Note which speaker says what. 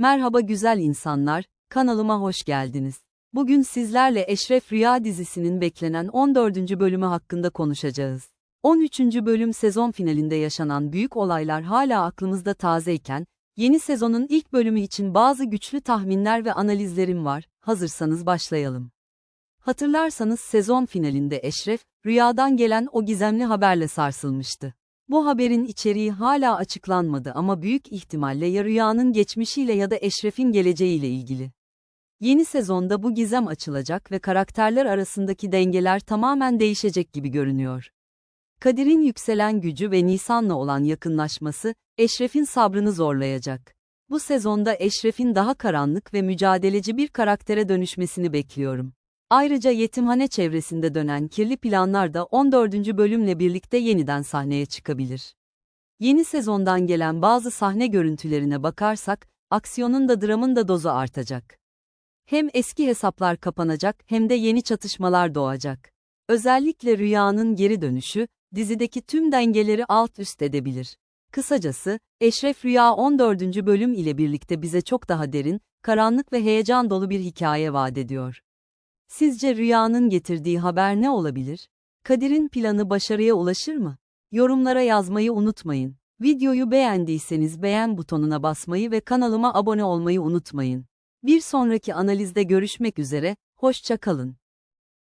Speaker 1: Merhaba güzel insanlar, kanalıma hoş geldiniz. Bugün sizlerle Eşref Rüya dizisinin beklenen 14. bölümü hakkında konuşacağız. 13. bölüm sezon finalinde yaşanan büyük olaylar hala aklımızda tazeyken, yeni sezonun ilk bölümü için bazı güçlü tahminler ve analizlerim var, hazırsanız başlayalım. Hatırlarsanız sezon finalinde Eşref, rüyadan gelen o gizemli haberle sarsılmıştı. Bu haberin içeriği hala açıklanmadı ama büyük ihtimalle ya rüyanın geçmişiyle ya da Eşref'in geleceğiyle ilgili. Yeni sezonda bu gizem açılacak ve karakterler arasındaki dengeler tamamen değişecek gibi görünüyor. Kadir'in yükselen gücü ve Nisan'la olan yakınlaşması, Eşref'in sabrını zorlayacak. Bu sezonda Eşref'in daha karanlık ve mücadeleci bir karaktere dönüşmesini bekliyorum. Ayrıca yetimhane çevresinde dönen kirli planlar da 14. bölümle birlikte yeniden sahneye çıkabilir. Yeni sezondan gelen bazı sahne görüntülerine bakarsak, aksiyonun da dramın da dozu artacak. Hem eski hesaplar kapanacak hem de yeni çatışmalar doğacak. Özellikle rüyanın geri dönüşü, dizideki tüm dengeleri alt üst edebilir. Kısacası, Eşref Rüya 14. bölüm ile birlikte bize çok daha derin, karanlık ve heyecan dolu bir hikaye vaat ediyor. Sizce rüyanın getirdiği haber ne olabilir? Kadir'in planı başarıya ulaşır mı? Yorumlara yazmayı unutmayın. Videoyu beğendiyseniz beğen butonuna basmayı ve kanalıma abone olmayı unutmayın. Bir sonraki analizde görüşmek üzere, hoşça kalın.